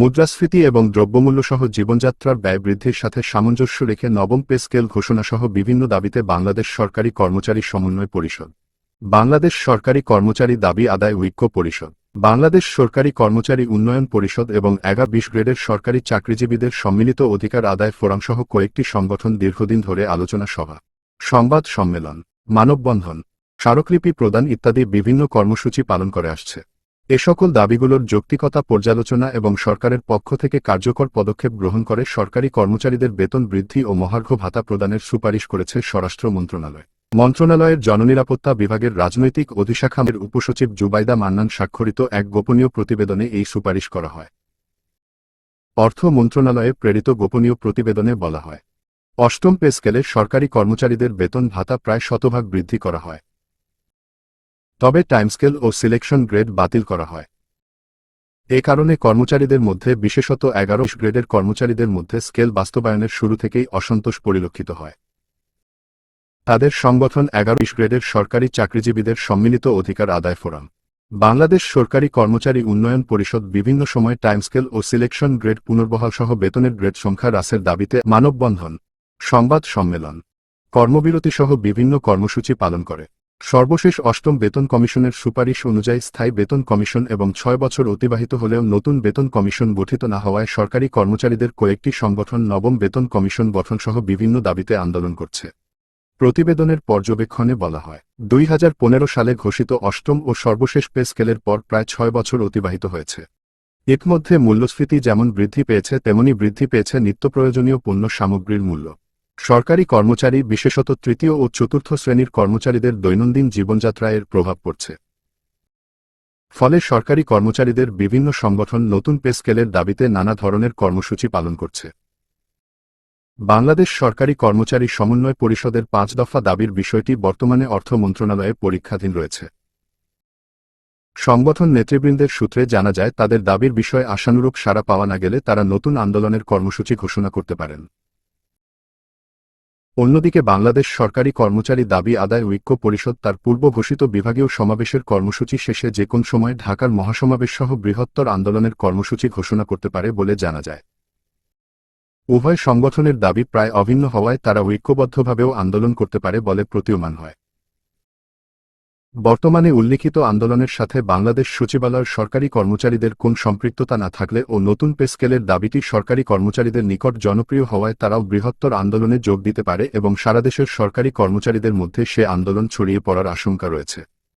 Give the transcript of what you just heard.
মুদ্রাস্ফীতি এবং দ্রব্যমূল্যসহ জীবনযাত্রার ব্যয় বৃদ্ধির সাথে সামঞ্জস্য রেখে নবম পে স্কেল ঘোষণাসহ বিভিন্ন দাবিতে বাংলাদেশ সরকারি কর্মচারী সমন্বয় পরিষদ। বাংলাদেশ সরকারি কর্মচারী দাবি আদায় ঐক্য পরিষদ। বাংলাদেশ সরকারি কর্মচারী উন্নয়ন পরিষদ এবং এগারো বিশ গ্রেডের সরকারি চাকরিজীবীদের সম্মিলিত অধিকার আদায় ফোরামসহ কয়েকটি সংগঠন দীর্ঘদিন ধরে আলোচনা সভা, সংবাদ সম্মেলন, মানববন্ধন, স্মারকলিপি প্রদান ইত্যাদি বিভিন্ন কর্মসূচি পালন করে আসছে। এ সকল দাবিগুলোর যৌক্তিকতা পর্যালোচনা এবং সরকারের পক্ষ থেকে কার্যকর পদক্ষেপ গ্রহণ করে সরকারি কর্মচারীদের বেতন বৃদ্ধি ও মহার্ঘ ভাতা প্রদানের সুপারিশ করেছে স্বরাষ্ট্র মন্ত্রণালয়। মন্ত্রণালয়ের জননিরাপত্তা বিভাগের রাজনৈতিক অধিশাখামের উপসচিব জুবাইদা মান্নান স্বাক্ষরিত এক গোপনীয় প্রতিবেদনে এই সুপারিশ করা হয়। অর্থ মন্ত্রণালয়ে প্রেরিত গোপনীয় প্রতিবেদনে বলা হয়। অষ্টম পে স্কেলে সরকারি কর্মচারীদের বেতন ভাতা প্রায় শতভাগ বৃদ্ধি করা হয়। তবে টাইমস্কেল ও সিলেকশন গ্রেড বাতিল করা হয়। এ কারণে কর্মচারীদের মধ্যে, বিশেষত এগারো গ্রেডের কর্মচারীদের মধ্যে স্কেল বাস্তবায়নের শুরু থেকেই অসন্তোষ পরিলক্ষিত হয়। তাদের সংগঠন এগারো গ্রেডের সরকারি চাকরিজীবীদের সম্মিলিত অধিকার আদায় ফোরাম। বাংলাদেশ সরকারি কর্মচারী উন্নয়ন পরিষদ বিভিন্ন সময় টাইমস্কেল ও সিলেকশন গ্রেড পুনর্বহাল সহ বেতনের গ্রেড সংখ্যা হ্রাসের দাবিতে মানববন্ধন, সংবাদ সম্মেলন কর্মবিরতি সহ বিভিন্ন কর্মসূচি পালন করে। সর্বশেষ অষ্টম বেতন কমিশনের সুপারিশ অনুযায়ী স্থায়ী বেতন কমিশন এবং ছয় বছর অতিবাহিত হলেও নতুন বেতন কমিশন গঠিত না হওয়ায় সরকারি কর্মচারীদের কয়েকটি সংগঠন নবম বেতন কমিশন গঠনসহ বিভিন্ন দাবিতে আন্দোলন করছে। প্রতিবেদনের পর্যবেক্ষণে বলা হয়, দুই হাজার পনেরো সালে ঘোষিত অষ্টম ও সর্বশেষ পে স্কেলের পর প্রায় ছয় বছর অতিবাহিত হয়েছে। এর মধ্যে মূল্যস্ফীতি যেমন বৃদ্ধি পেয়েছে, তেমনি বৃদ্ধি পেয়েছে নিত্যপ্রয়োজনীয় পণ্য সামগ্রীর মূল্য। সরকারি কর্মচারী, বিশেষত তৃতীয় ও চতুর্থ শ্রেণির কর্মচারীদের দৈনন্দিন জীবনযাত্রায় এর প্রভাব পড়ছে। ফলে সরকারি কর্মচারীদের বিভিন্ন সংগঠন নতুন পে স্কেলের দাবিতে নানা ধরনের কর্মসূচি পালন করছে। বাংলাদেশ সরকারি কর্মচারী সমন্বয় পরিষদের পাঁচ দফা দাবির বিষয়টি বর্তমানে অর্থ মন্ত্রণালয়ে পরীক্ষাধীন রয়েছে। সংগঠন নেতৃবৃন্দের সূত্রে জানা যায়, তাদের দাবির বিষয়ে আশানুরূপ সাড়া পাওয়া না গেলে তারা নতুন আন্দোলনের কর্মসূচি ঘোষণা করতে পারেন। অন্যদিকে বাংলাদেশ সরকারি কর্মচারী দাবি আদায় ঐক্য পরিষদ তার পূর্ব ঘোষিত বিভাগীয় সমাবেশের কর্মসূচি শেষে যে কোন সময় ঢাকার মহাসমাবেশ সহ বৃহত্তর আন্দোলনের কর্মসূচি ঘোষণা করতে পারে বলে জানা যায়। উভয় সংগঠনের দাবি প্রায় অভিন্ন হওয়ায় তারা ঐক্যবদ্ধভাবেও আন্দোলন করতে পারে বলে প্রতীয়মান হয়। বর্তমানে উল্লিখিত আন্দোলনের সাথে বাংলাদেশ সচিবালয়ের সরকারি কর্মচারীদের কোন সম্পৃক্ততা না থাকলে ও নতুন পেস্কেলের দাবিটি সরকারি কর্মচারীদের নিকট জনপ্রিয় হওয়ায় তারাও বৃহত্তর আন্দোলনে যোগ দিতে পারে এবং সারাদেশের সরকারি কর্মচারীদের মধ্যে সে আন্দোলন ছড়িয়ে পড়ার আশঙ্কা রয়েছে।